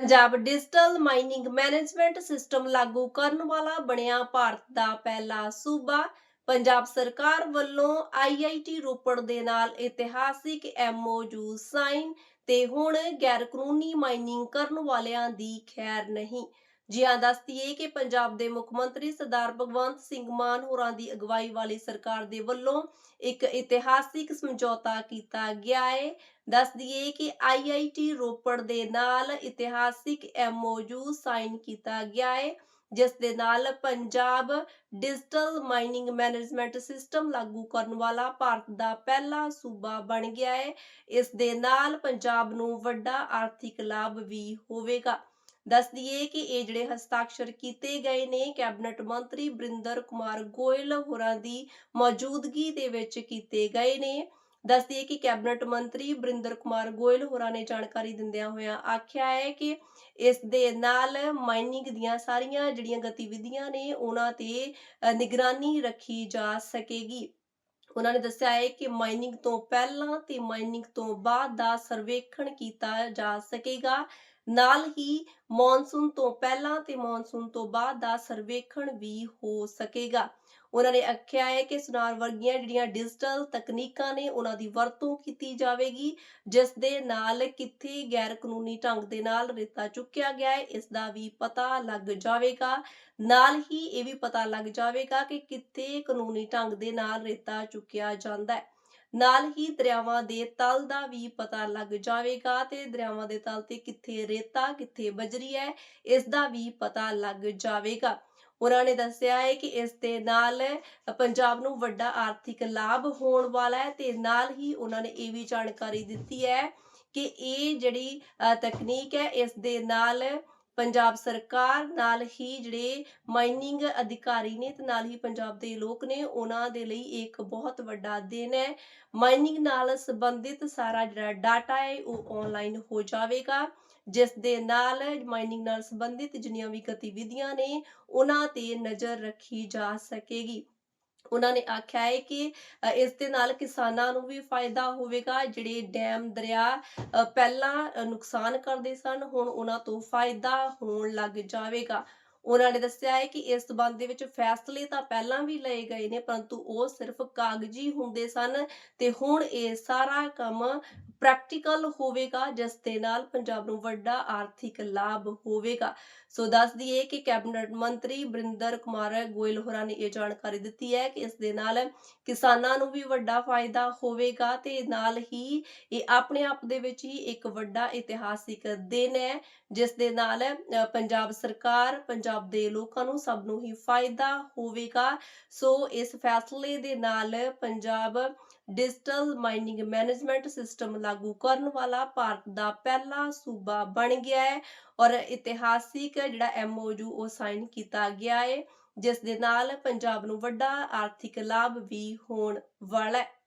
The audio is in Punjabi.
Punjab digital mining management system ਲਾਗੂ ਕਰਨ ਵਾਲਾ ਬਣਿਆ ਭਾਰਤ ਦਾ ਪਹਿਲਾ ਸੂਬਾ। ਪੰਜਾਬ ਸਰਕਾਰ ਵੱਲੋਂ ਆਈਆਈਟੀ ਰੋਪੜ ਦੇ ਨਾਲ ਇਤਿਹਾਸਿਕ ਐਮਓਯੂ ਸਾਈਨ ਤੇ ਹੁਣ ਗੈਰ ਕਾਨੂੰਨੀ ਮਾਈਨਿੰਗ ਕਰਨ ਵਾਲਿਆਂ ਦੀ ਖੈਰ ਨਹੀਂ। ਜੀ ਹਾਂ ਦੱਸਦੀਏ ਕਿ ਪੰਜਾਬ ਦੇ ਮੁੱਖ ਮੰਤਰੀ ਸਰਦਾਰ ਭਗਵੰਤ ਸਿੰਘ ਮਾਨ ਹੋਰਾਂ ਦੀ ਅਗਵਾਈ ਵਾਲੀ ਸਰਕਾਰ ਦੇ ਵੱਲੋਂ ਇੱਕ ਇਤਿਹਾਸਿਕ ਸਮਝੌਤਾ ਕੀਤਾ ਗਿਆ ਹੈ ਦੱਸ ਕਿ ਆਈਆਈਟੀ ਰੋਪੜ ਦੇ ਨਾਲ ਇਤਿਹਾਸਿਕ ਐਮਓਯੂ ਸਾਈਨ ਕੀਤਾ ਗਿਆ ਹੈ ਜਿਸ ਦੇ ਨਾਲ Punjab digital mining management system ਲਾਗੂ ਕਰਨ ਵਾਲਾ ਭਾਰਤ ਦਾ ਪਹਿਲਾ ਸੂਬਾ ਬਣ ਗਿਆ ਹੈ ਇਸ ਦੇ ਨਾਲ ਪੰਜਾਬ ਨੂੰ ਵੱਡਾ ਆਰਥਿਕ ਲਾਭ ਵੀ ਹੋਵੇਗਾ। ਦੱਸ ਦਈਏ ਕਿ ਇਹ ਜਿਹੜੇ ਹਸਤਾਖਰ ਕੀਤੇ ਗਏ ਨੇ, ਕੈਬਨਿਟ ਮੰਤਰੀ ਬ੍ਰਿੰਦਰ ਕੁਮਾਰ ਗੋਇਲ ਹੋਰਾਂ ਦੀ ਮੌਜੂਦਗੀ ਦੇ ਵਿੱਚ ਕੀਤੇ ਗਏ ਨੇ। ਦੱਸ ਦਈਏ ਕਿ ਕੈਬਨਿਟ ਮੰਤਰੀ ਬ੍ਰਿੰਦਰ ਕੁਮਾਰ ਗੋਇਲ ਹੋਰਾਂ ਨੇ ਜਾਣਕਾਰੀ ਦਿੰਦਿਆਂ ਹੋਇਆਂ ਆਖਿਆ ਹੈ ਕਿ ਇਸ ਦੇ ਨਾਲ ਮਾਈਨਿੰਗ ਦੀਆਂ ਸਾਰੀਆਂ ਜਿਹੜੀਆਂ ਗਤੀਵਿਧੀਆਂ ਨੇ, ਉਹਨਾਂ ਤੇ ਨਿਗਰਾਨੀ ਰੱਖੀ ਜਾ ਸਕੇਗੀ। ਉਹਨਾਂ ਨੇ ਦੱਸਿਆ ਹੈ ਕਿ ਮਾਈਨਿੰਗ ਤੋਂ ਪਹਿਲਾਂ ਤੇ ਮਾਈਨਿੰਗ ਤੋਂ ਬਾਅਦ ਦਾ ਸਰਵੇਖਣ ਕੀਤਾ ਜਾ ਸਕੇਗਾ। ਨਾਲ ਹੀ ਮੌਨਸੂਨ ਤੋਂ ਪਹਿਲਾਂ ਤੇ ਮੌਨਸੂਨ ਤੋਂ ਬਾਅਦ ਦਾ ਸਰਵੇਖਣ ਵੀ ਹੋ ਸਕੇਗਾ। ਉਹਨਾਂ ਨੇ ਆਖਿਆ ਹੈ ਕਿ ਸੁਨਾਰ ਵਰਗੀਆਂ ਜਿਹੜੀਆਂ ਡਿਜੀਟਲ ਤਕਨੀਕਾਂ ਨੇ, ਉਹਨਾਂ ਦੀ ਵਰਤੋਂ ਕੀਤੀ ਜਾਵੇਗੀ, ਜਿਸ ਦੇ ਨਾਲ ਕਿੱਥੇ ਗੈਰ ਕਾਨੂੰਨੀ ਢੰਗ ਦੇ ਨਾਲ ਰੇਤਾ ਚੁੱਕਿਆ ਗਿਆ ਹੈ, ਇਸ ਦਾ ਵੀ ਪਤਾ ਲੱਗ ਜਾਵੇਗਾ। ਨਾਲ ਹੀ ਇਹ ਵੀ ਪਤਾ ਲੱਗ ਜਾਵੇਗਾ ਕਿ ਕਿੱਥੇ ਕਾਨੂੰਨੀ ਢੰਗ ਦੇ ਨਾਲ ਰੇਤਾ ਚੁੱਕਿਆ ਜਾਂਦਾ ਹੈ। ਨਾਲ ਹੀ ਦਰਿਆਵਾਂ ਦੇ ਤਲ ਦਾ ਵੀ ਪਤਾ ਲੱਗ ਜਾਵੇਗਾ ਤੇ ਦਰਿਆਵਾਂ ਦੇ ਤਲ ਤੇ ਕਿੱਥੇ ਰੇਤਾ, ਕਿੱਥੇ ਬਜਰੀ ਹੈ, ਇਸ ਦਾ ਵੀ ਪਤਾ ਲੱਗ ਜਾਵੇਗਾ। ਉਹਨਾਂ ਨੇ ਦੱਸਿਆ ਹੈ ਕਿ ਇਸ ਦੇ ਨਾਲ ਪੰਜਾਬ ਨੂੰ ਵੱਡਾ ਆਰਥਿਕ ਲਾਭ ਹੋਣ ਵਾਲਾ ਹੈ ਤੇ ਨਾਲ ਹੀ ਉਹਨਾਂ ਨੇ ਇਹ ਵੀ ਜਾਣਕਾਰੀ ਦਿੱਤੀ ਹੈ ਕਿ ਇਹ ਜਿਹੜੀ ਤਕਨੀਕ ਹੈ, ਇਸ ਦੇ ਨਾਲ ਪੰਜਾਬ ਸਰਕਾਰ ਨਾਲ ਹੀ ਜਿਹੜੇ ਮਾਈਨਿੰਗ ਅਧਿਕਾਰੀ ਨੇ ਤੇ ਨਾਲ ਹੀ ਪੰਜਾਬ ਦੇ ਲੋਕ ਨੇ, ਉਹਨਾਂ ਦੇ ਲਈ ਇੱਕ ਬਹੁਤ ਵੱਡਾ ਦਿਨ ਹੈ। ਮਾਈਨਿੰਗ ਨਾਲ ਸੰਬੰਧਿਤ ਸਾਰਾ ਜਿਹੜਾ ਡਾਟਾ ਹੈ, ਉਹ ਆਨਲਾਈਨ ਹੋ ਜਾਵੇਗਾ। ਜਿਸ ਦੇ ਨਾਲ ਮਾਈਨਿੰਗ ਨਾਲ ਸੰਬੰਧਿਤ ਜਿੰਨੀਆਂ ਵੀ ਗਤੀਵਿਧੀਆਂ ਨੇ, ਉਹਨਾਂ ਤੇ ਨਜ਼ਰ ਰੱਖੀ ਜਾ ਸਕੇਗੀ। ਉਹਨਾਂ ਨੇ ਆਖਿਆ ਹੈ ਕਿ ਅ, ਇਸ ਦੇ ਨਾਲ ਕਿਸਾਨਾਂ ਨੂੰ ਵੀ ਫਾਇਦਾ ਹੋਵੇਗਾ ਜਿਹੜੇ ਡੈਮ ਦਰਿਆ ਪਹਿਲਾਂ ਨੁਕਸਾਨ ਕਰਦੇ ਸਨ ਹੁਣ ਉਹਨਾਂ ਤੋਂ ਫਾਇਦਾ ਹੋਣ ਲੱਗ ਜਾਵੇਗਾ। ਉਹਨਾਂ ਨੇ ਦੱਸਿਆ ਹੈ ਕਿ ਇਸ ਸਬੰਧ ਦੇ ਵਿੱਚ ਫੈਸਲੇ ਤਾਂ ਪਹਿਲਾਂ ਵੀ ਲਏ ਗਏ ਨੇ, ਪਰੰਤੂ ਉਹ ਸਿਰਫ ਕਾਗਜ਼ੀ ਹੁੰਦੇ ਸਨ ਤੇ ਹੁਣ ਇਹ ਸਾਰਾ ਕੰਮ ਪ੍ਰੈਕਟੀਕਲ ਹੋਵੇਗਾ, ਜਿਸ ਦੇ ਨਾਲ ਪੰਜਾਬ ਨੂੰ ਵੱਡਾ ਆਰਥਿਕ ਲਾਭ ਹੋਵੇਗਾ। ਸੋ ਦੱਸ ਦਈਏ ਕਿ ਕੈਬਨਿਟ ਮੰਤਰੀ ਬ੍ਰਿੰਦਰ ਕੁਮਾਰ ਗੋਇਲ ਹੋਰਾਂ ਨੇ ਇਹ ਜਾਣਕਾਰੀ ਦਿੱਤੀ ਹੈ ਕਿ ਇਸ ਦੇ ਨਾਲ ਕਿਸਾਨਾਂ ਨੂੰ ਵੀ ਵੱਡਾ ਫਾਇਦਾ ਹੋਵੇਗਾ ਤੇ ਨਾਲ ਹੀ ਇਹ ਆਪਣੇ ਆਪ ਦੇ ਵਿੱਚ ਹੀ ਇੱਕ ਵੱਡਾ ਇਤਿਹਾਸਿਕ ਦਿਨ ਹੈ, ਜਿਸ ਦੇ ਨਾਲ ਪੰਜਾਬ ਸਰਕਾਰ ਪੰਜਾਬ ਦੇ ਲੋਕਾਂ ਨੂੰ ਸਭ ਨੂੰ ਹੀ ਫਾਇਦਾ ਹੋਵੇਗਾ। ਸੋ ਇਸ ਫੈਸਲੇ ਦੇ ਨਾਲ Punjab digital mining management system ਲਾਗੂ ਕਰਨ ਵਾਲਾ ਭਾਰਤ ਦਾ ਪਹਿਲਾ ਸੂਬਾ ਬਣ ਗਿਆ ਹੈ ਔਰ ਇਤਿਹਾਸਿਕ ਜਿਹੜਾ ਐਮਓਯੂ ਉਹ ਸਾਈਨ ਕੀਤਾ ਗਿਆ ਹੈ, ਜਿਸ ਦੇ ਨਾਲ ਪੰਜਾਬ ਨੂੰ ਵੱਡਾ ਆਰਥਿਕ ਲਾਭ ਵੀ ਹੋਣ ਵਾਲਾ ਹੈ।